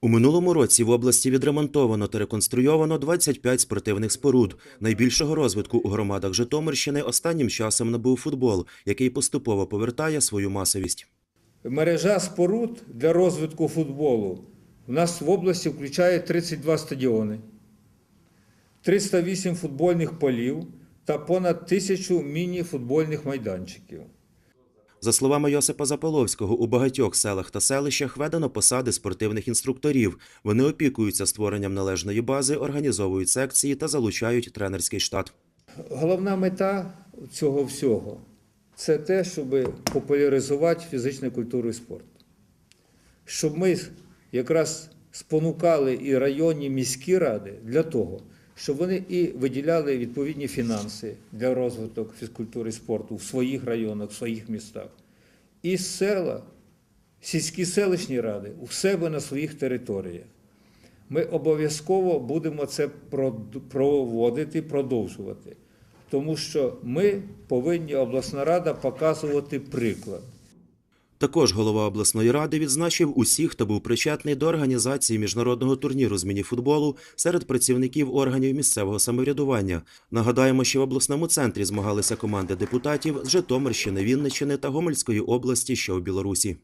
У минулому році в області відремонтовано та реконструйовано 25 спортивних споруд. Найбільшого розвитку у громадах Житомирщини останнім часом набув футбол, який поступово повертає свою масовість. Мережа споруд для розвитку футболу у нас в області включає 32 стадіони, 308 футбольних полів та понад тисячу міні-футбольних майданчиків. За словами Йосипа Заполовського, у багатьох селах та селищах введено посади спортивних інструкторів. Вони опікуються створенням належної бази, організовують секції та залучають тренерський штат. Головна мета цього всього це те, щоб популяризувати фізичну культуру і спорт. Щоб ми якраз спонукали і районні міські ради для того, щоб вони і виділяли відповідні фінанси для розвитку фізкультури і спорту в своїх районах, в своїх містах. І села, сільські селищні ради у себе на своїх територіях. Ми обов'язково будемо це проводити, продовжувати. Тому що ми повинні обласна рада показувати приклад. Також голова обласної ради відзначив усіх, хто був причетний до організації міжнародного турніру з мініфутболу серед працівників органів місцевого самоврядування. Нагадаємо, що в обласному центрі змагалися команди депутатів з Житомирщини, Вінниччини та Гомельської області, що в Білорусі.